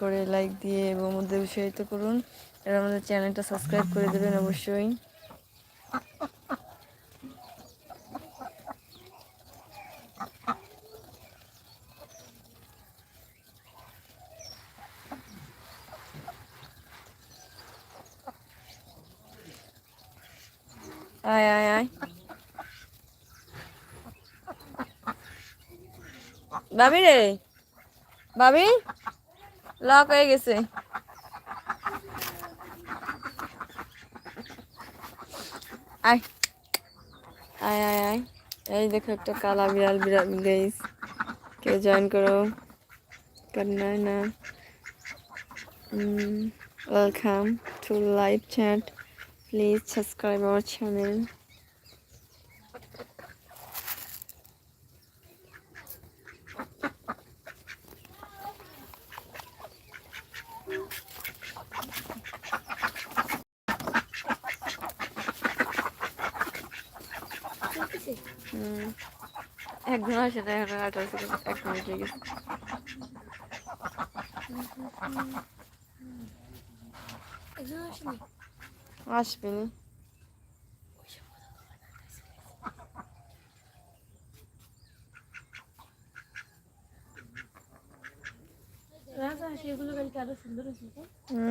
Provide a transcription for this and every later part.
করে লাইক দিয়ে এবং মধ্যে উৎসাহিত করুন। আর আমাদের চ্যানেলটা সাবস্ক্রাইব করে দেবেন অবশ্যই। আয় আয় আয়। ভাবি রে? ভাবি লক হয়ে গেছে। আয়। আয় আয় আয়। এই দেখো একটা কালা বিড়াল বিড়াল গাইস কে জয়েন করো? করনা না welcome to live chat please subscribe our channel hmm একজন আসে না এখন আঠারো সেকেন্ড এক মিনিট হয়ে গেছে একজন আসেনি আসবে নি রাজা আসে এগুলো কালকে আরও সুন্দর আছে তো হুম,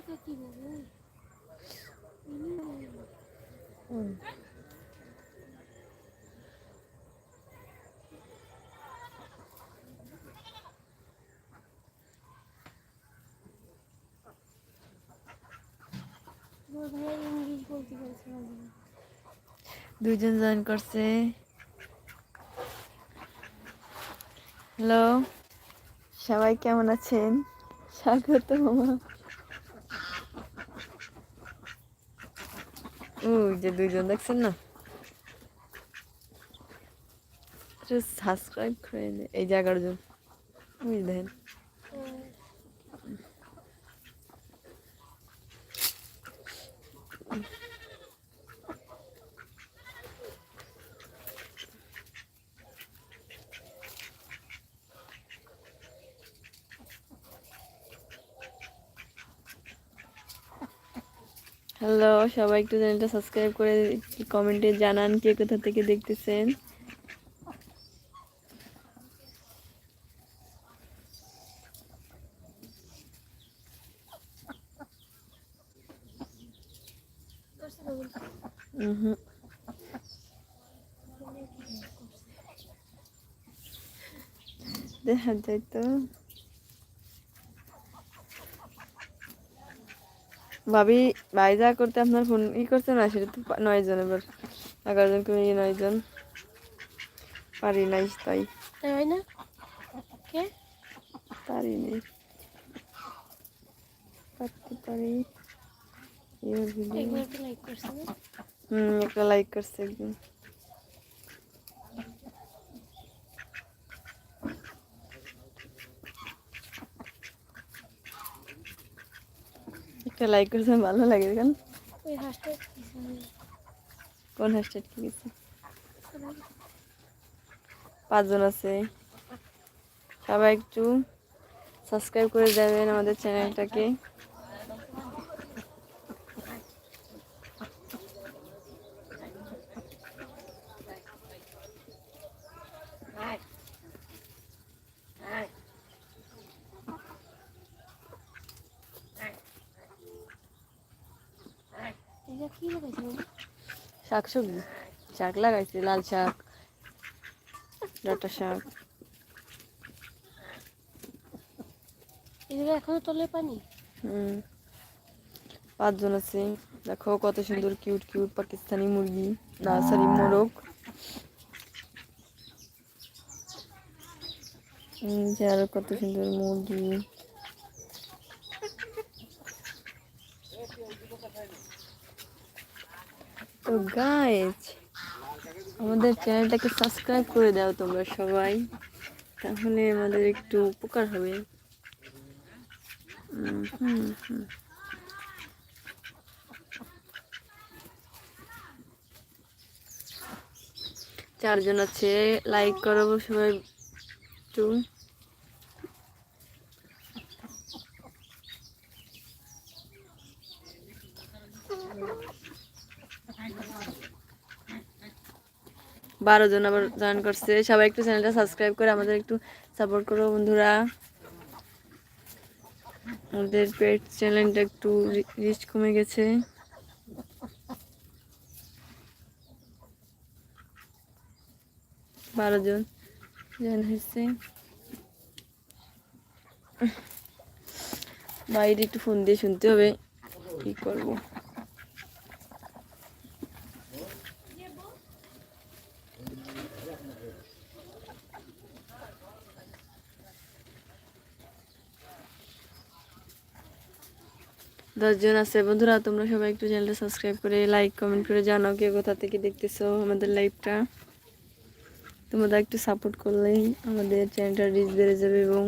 দুজন জয়েন করছে। হ্যালো সবাই কেমন আছেন? স্বাগত মামা ওই যে দুইজন দেখছেন না? সাবস্ক্রাইব করে এই যে এগারো জন ওই দেখেন হ্যালো সবাই একটু চ্যানেলটা সাবস্ক্রাইব করে কমেন্টে জানান কে কোথা থেকে দেখতেছেন। দেখা যায় তো ভাবি ভাই যা করতে আপনার ফোন ই করছে না সেটা তো নয় জন এবার। এগারো জন কমে নয় জন। পারি নাই তাই। তাই না? কে পারি নি পারতে পারি। হুম একটা লাইক করছে একদিন একটা লাইক করছেন ভালো লাগে কেন? কোন হ্যাশট্যাগ কি গেছে? পাঁচজন আছে। সবাই একটু সাবস্ক্রাইব করে দেবেন আমাদের চ্যানেলটাকে এটা কি লাগাইছে বাবু শাক সবজি শাক লাগাইছি লাল শাক ডাটা শাক। জায়গায় এখনও তলে পানি? হুম। পাঁচজন আছে। দেখো কত সুন্দর কিউট কিউট পাকিস্তানি মুরগি না সরি মোরগ আরও কত সুন্দর মুরগি। তো গাইজ আমাদের চ্যানেলটাকে সাবস্ক্রাইব করে দাও তোমরা সবাই, তাহলে আমাদের একটু উপকার হবে। চারজন আছে লাইক করো সবাই একটু। বারো জন আবার জয়েন করছে। সবাই একটু চ্যানেলটা সাবস্ক্রাইব করে আমাদের একটু সাপোর্ট করো বন্ধুরা। আমাদের পেট চ্যানেলটা একটু রিচ কমে গেছে। বারো জন জয়েন হয়েছে। বাইরে একটু ফোন দিয়ে শুনতে হবে, কি করব। দশজন আছে। বন্ধুরা, তোমরা সবাই একটু চ্যানেলটা সাবস্ক্রাইব করে লাইক কমেন্ট করে জানাও কে কোথা থেকে দেখতেছো আমাদের লাইফটা তোমরা একটু সাপোর্ট করলেই আমাদের চ্যানেলটা রিচ বেড়ে যাবে এবং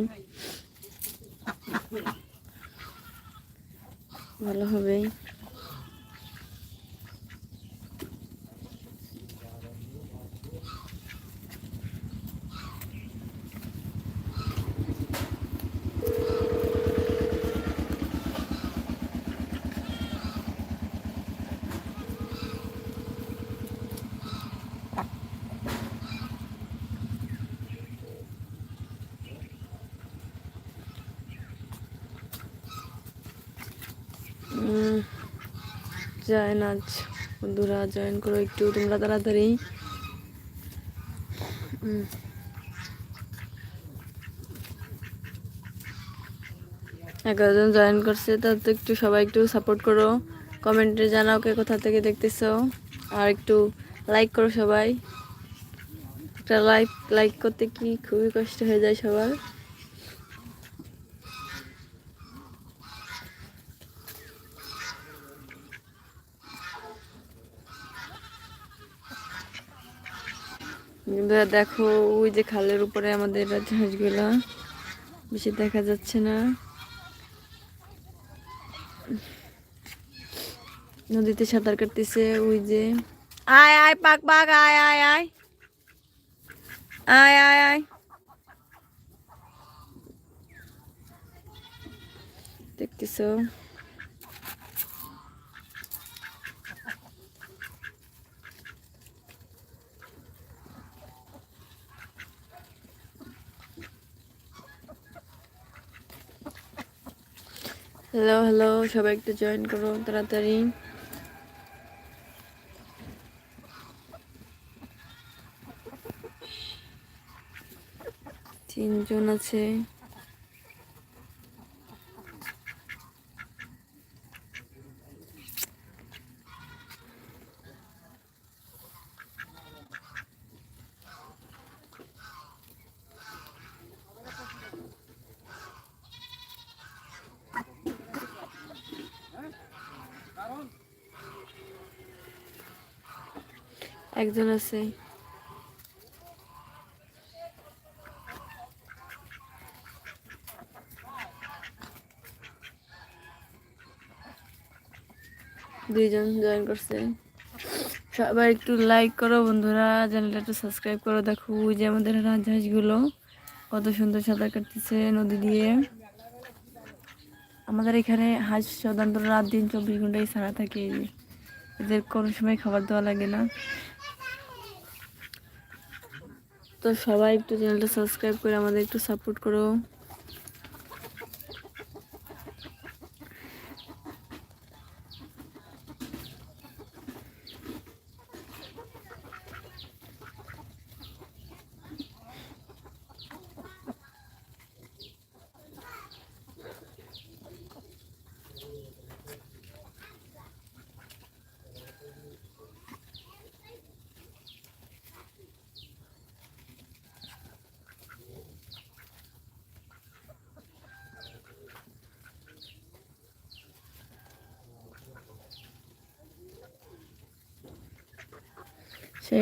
ভালো হবে। জয়েন আজ। বন্ধুরা, জয়েন করো একটু, তোমরা তাড়াতাড়ি। এগারো জন জয়েন করছে, তা তো একটু সবাই একটু সাপোর্ট করো। কমেন্টে জানাও কে কোথা থেকে দেখতেছো। আর একটু লাইক করো সবাই। একটা লাইক লাইক করতে কি খুবই কষ্ট হয়ে যায় সবার। দেখো, ওই যে খালের উপরে আমাদের রাজহাঁসগুলা বেশি দেখা যাচ্ছে না। নদীতে সাঁতার কাটতেছে, ওই যে। আয় আয়, পাক পাক আয় আয় আয়। আয় আয় আয়। দেখতেছো? হ্যালো হ্যালো সবাই একটু জয়েন করো তাড়াতাড়ি। তিনজন আছে। একজন আছে। দুইজন জয়েন করছে। সবাই একটু লাইক করো বন্ধুরা চ্যানেলটা একটু সাবস্ক্রাইব করো। দেখো যে আমাদের রাজহাঁসগুলো, কত সুন্দর সাঁতার কাটতেছে নদী দিয়ে। আমাদের এখানে হাঁস সাধারণত রাত দিন চব্বিশ ঘন্টায় ছাড়া থাকে। এদের কোনো সময় খাবার দেওয়া লাগে না। তো সবাই একটু চ্যানেলটা সাবস্ক্রাইব করে আমাদের একটু সাপোর্ট করো।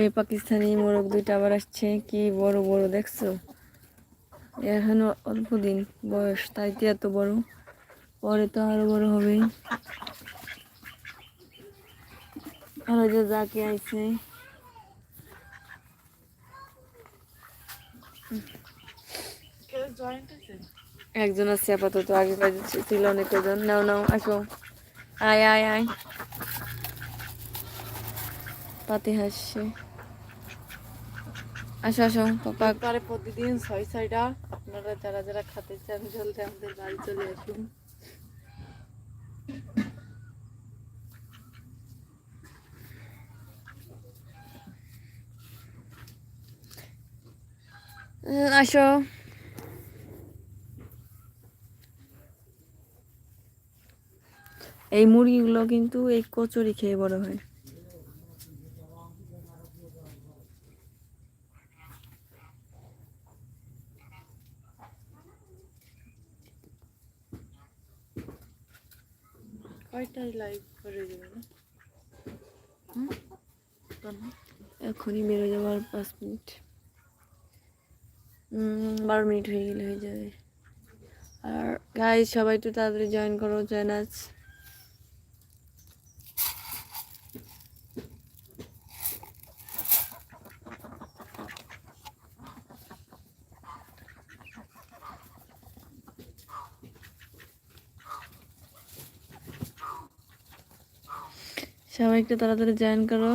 পাকিস্তানি মোরগ দুইটা আবার আসছে। কি বড় বড় দেখছ? এখনও অল্প দিন বয়স তাইতে এত বড়। পরে তো আরও বড় হবে। আর যে যাকে আইছে। একজন আছে আপাতত, আগে ছিল অনেক কজন নাও নাও, আসো। আয় আয় আয়। পাতি হাসছে। আসো আসো পাপা। পারে প্রতিদিন ছয় ছয়টা। আপনারা যারা যারা খেতে চান জলদি আমাদের বাড়ি চলে আসুন। আসো। এই মুরগিগুলো কিন্তু এই কচুরি খেয়ে বড় হয়। কয়টাই লাইভ করে দেবে এখনই বেরো যাবার পাঁচ মিনিট। বারো মিনিট হয়ে গেলে হয়ে যাবে। আর গাই সবাই একটু তাড়াতাড়ি জয়েন করো জয়েন আজ সবাই একটু তাড়াতাড়ি জয়েন করো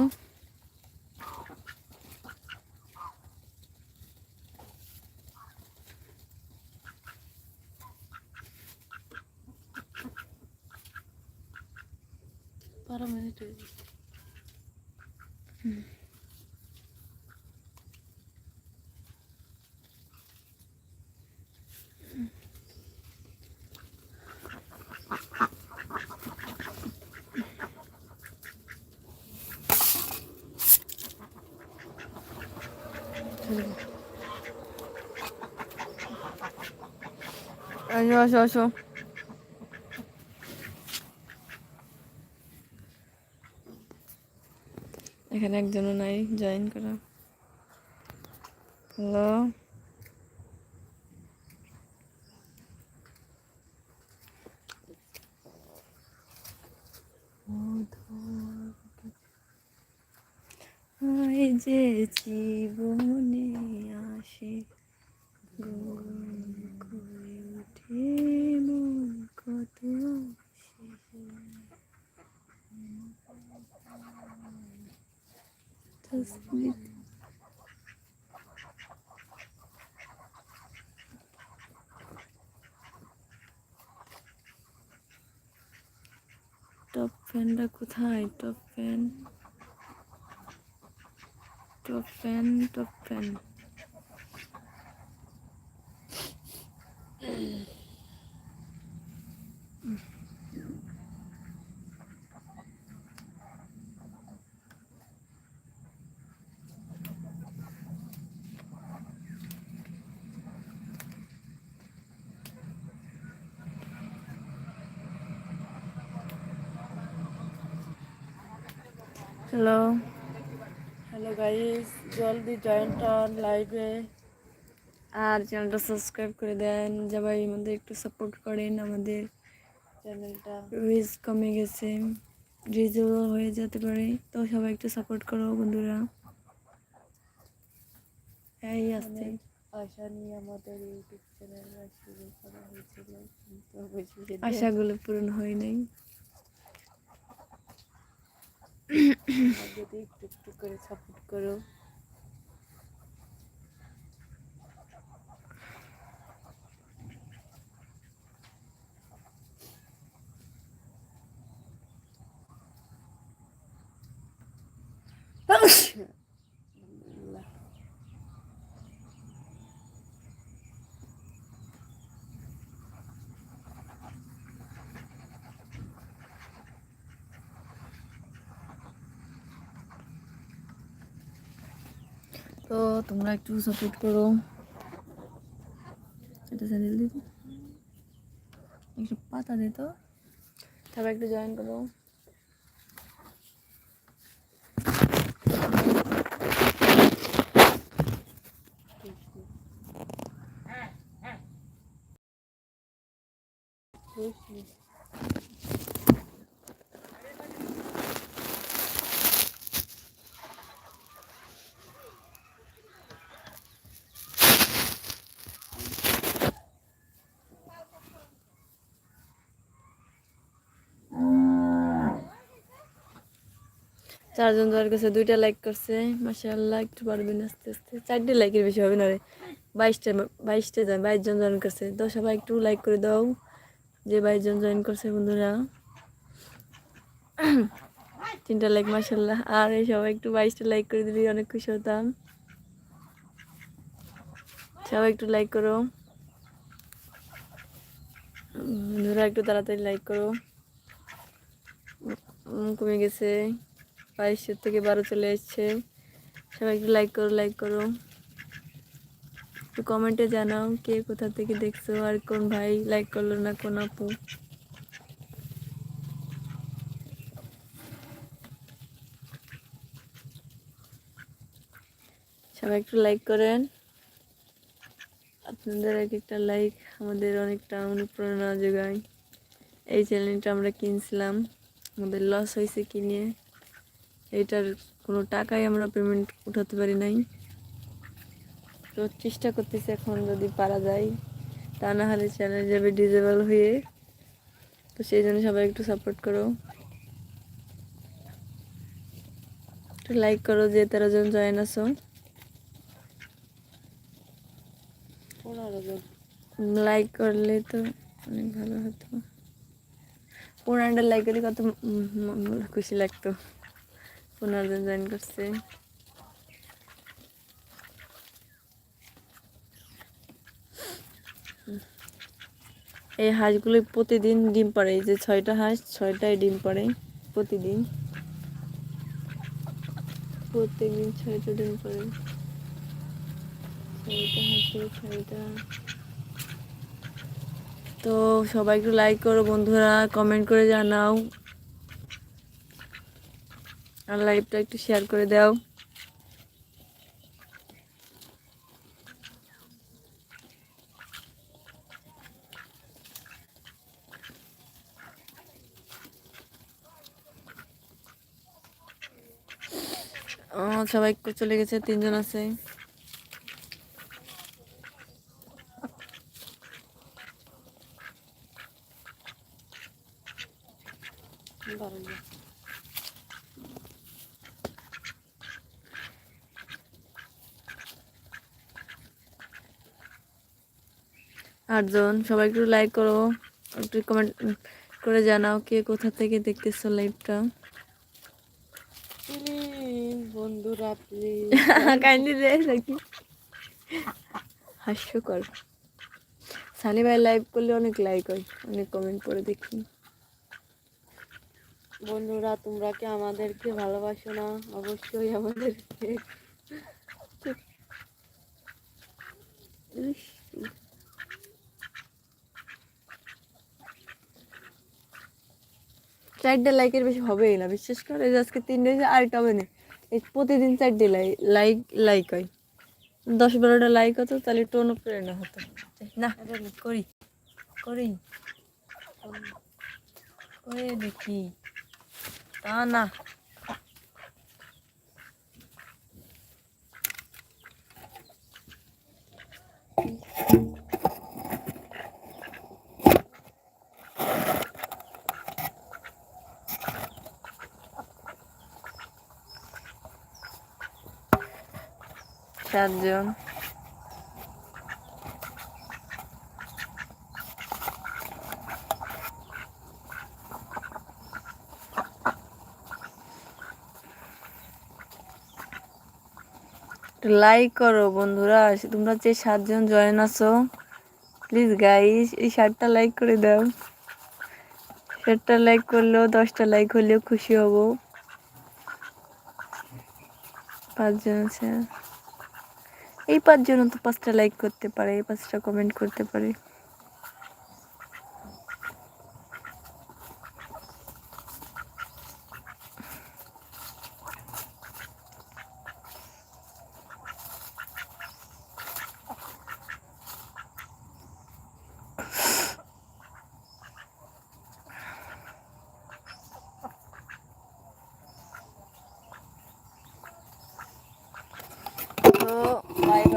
বারো মিনিট হয়ে গেছে আসো আসো আসো এখানে একজনও নাই জয়েন করা হ্যালো যে জীবনে আসে তসবির টপ ফ্যানটা কোথায় top fan top fan top fan hello hello guys জলদি জয়েন্ট অন লাইভে আর চ্যানেলটা সাবস্ক্রাইব করে দেন। সবাই আমাদের একটু সাপোর্ট করেন আমাদের। চ্যানেলটা রিচ কমে গেছে। রিজও হয়ে যেতে পারে। তো সবাই একটু সাপোর্ট করো বন্ধুরা। এই আসছে। আশা নিয়ে আমাদের ইউটিউব চ্যানেল শুরু করা হয়েছিল। কিন্তু আশাগুলো পূরণ হয় নাই। যদি একটু একটু করে সাপোর্ট করো তো তোমরা একটু সাপোর্ট করো। এটা স্যান্ডেল দিত একটু পাতা দে তো। সবাই একটু জয়েন করো চারজন যাওয়ার কাছে দুইটা লাইক করছে মাসাল্লাহ একটু পারবেন আস্তে আস্তে। চারটে লাইকের বেশি হবে না রে। বাইশটা বাইশটা যায় বাইশ জন জয়েন করছে। তো সবাই একটু লাইক করে দাও, যে বাইশ জন জয়েন করছে বন্ধুরা। তিনটা লাইক মাসাল্লাহ আর এই সবাই একটু বাইশটা লাইক করে দিলে অনেক খুশি হতাম। সবাই একটু লাইক করো। বন্ধুরা একটু তাড়াতাড়ি লাইক করো। কমে গেছে। বাইশের থেকে বারো চলে এসছে। সবাই একটু লাইক করো লাইক করো। একটু কমেন্টে জানাও কে কোথা থেকে দেখছ আর কোন ভাই লাইক করল না কোন আপু। সবাই একটু লাইক করেন। আপনাদের এক একটা লাইক আমাদের অনেকটা অনুপ্রেরণা যোগায়। এই চ্যানেলটা আমরা কিনছিলাম। আমাদের লস হয়েছে কিনে। এইটার কোনো টাকাই আমরা পেমেন্ট উঠাতে পারি নাই। তো চেষ্টা করতেছি এখন যদি পারা যায় তা না হলে চ্যানেল যাবে ডিজেবল হয়ে। তো সেই জন্য সবাই একটু সাপোর্ট করো। একটু লাইক করো যে তেরো জন জয়েন আসো লাইক করলে তো অনেক ভালো হতো। পনেরোটা লাইক করলে কত খুশি লাগতো। পনেরো জয়েন করছে। এই হাঁসগুলো প্রতিদিন ডিম পাড়ে, এই যে ছয়টা হাঁস, ছয়টাই ডিম পাড়ে প্রতিদিন। প্রত্যেকদিন ছয়টা ডিম পাড়ে। ছয়টা ছয়টা। তো সবাই একটু লাইক করো বন্ধুরা কমেন্ট করে জানাও। আর লাইভটা একটু শেয়ার করে দাও। সবাই চলে গেছে তিনজন আছে বারো জন আটজন। সবাই একটু লাইক করো একটু কমেন্ট করে জানাও কে কোথা থেকে দেখতেছো লাইভটা বন্ধুরা প্লিজ কাইন্ডলি নাকি হাস্যকর। সানি ভাই লাইভ করলে অনেক লাইক হয় অনেক কমেন্ট করে দেখি। বন্ধুরা তোমরা কি আমাদেরকে ভালোবাসো না? অবশ্যই আমাদেরকে। চারটে লাইকের বেশি হবেই না, বিশ্বাস করে? আজকে তিনটে আরেকটা হবে না। এই প্রতিদিন চারটে লাইক লাইক লাইক হয়। দশ বারোটা লাইক হতো, তাহলে একটু অনুপ্রেরণা হতো। না করি করি। করে দেখি। তা না। সাতজন লাইক করো বন্ধুরা তোমরা যে সাতজন জয়েন আছো প্লিজ গাইস এই শার্টটা লাইক করে দাও। শার্টটা লাইক করলেও দশটা লাইক হলেও খুশি হব। পাঁচজন আছে। এই পাঁচজন তো পাঁচটা লাইক করতে পারে এই পাঁচটা কমেন্ট করতে পারে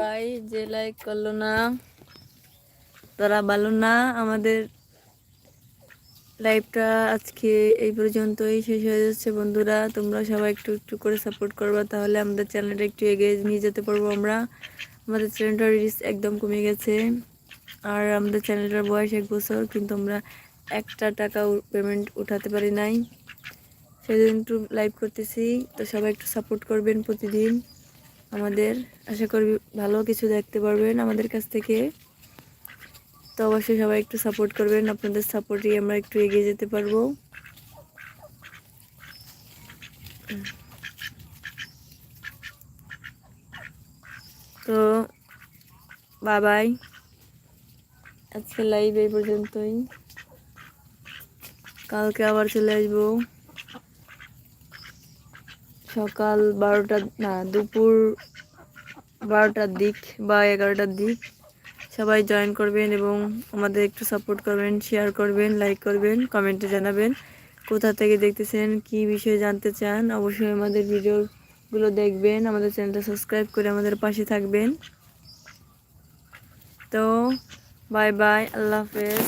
বাই যে লাইক করল না। তারা ভালো না। আমাদের লাইভটা আজকে এই পর্যন্তই শেষ হয়ে যাচ্ছে বন্ধুরা। তোমরা সবাই একটু একটু করে সাপোর্ট করবা, তাহলে আমাদের চ্যানেলটা একটু এগিয়ে নিয়ে যেতে পারব আমরা। আমাদের চ্যানেলটার রিচ একদম কমে গেছে। আর আমাদের চ্যানেলটার বয়স এক বছর, কিন্তু আমরা একটা টাকা পেমেন্ট উঠাতে পারি নাই। সেদিন একটু লাইভ করতেছি। তো সবাই একটু সাপোর্ট করবেন প্রতিদিন। আমাদের, আশা করি ভালো কিছু দেখতে পারবেন আমাদের কাছ থেকে। তো অবশ্যই সবাই একটু সাপোর্ট করবেন, আপনাদের সাপোর্টই আমরা একটু এগিয়ে যেতে পারব। তো বাবাই আজকে লাইভ এই পর্যন্তই। কালকে আবার চলে আসব। সকাল বারোটা, না, দুপুর বারোটার দিক বা এগারোটার দিক। সবাই জয়েন করবেন এবং আমাদের একটু সাপোর্ট করবেন শেয়ার করবেন লাইক করবেন কমেন্টে জানাবেন। কোথা থেকে দেখতেছেন, কি বিষয়ে জানতে চান, অবশ্যই আমাদের ভিডিওগুলো দেখবেন, আমাদের চ্যানেলটা সাবস্ক্রাইব করে আমাদের পাশে থাকবেন। তো বাই বাই আল্লাহ হাফেজ।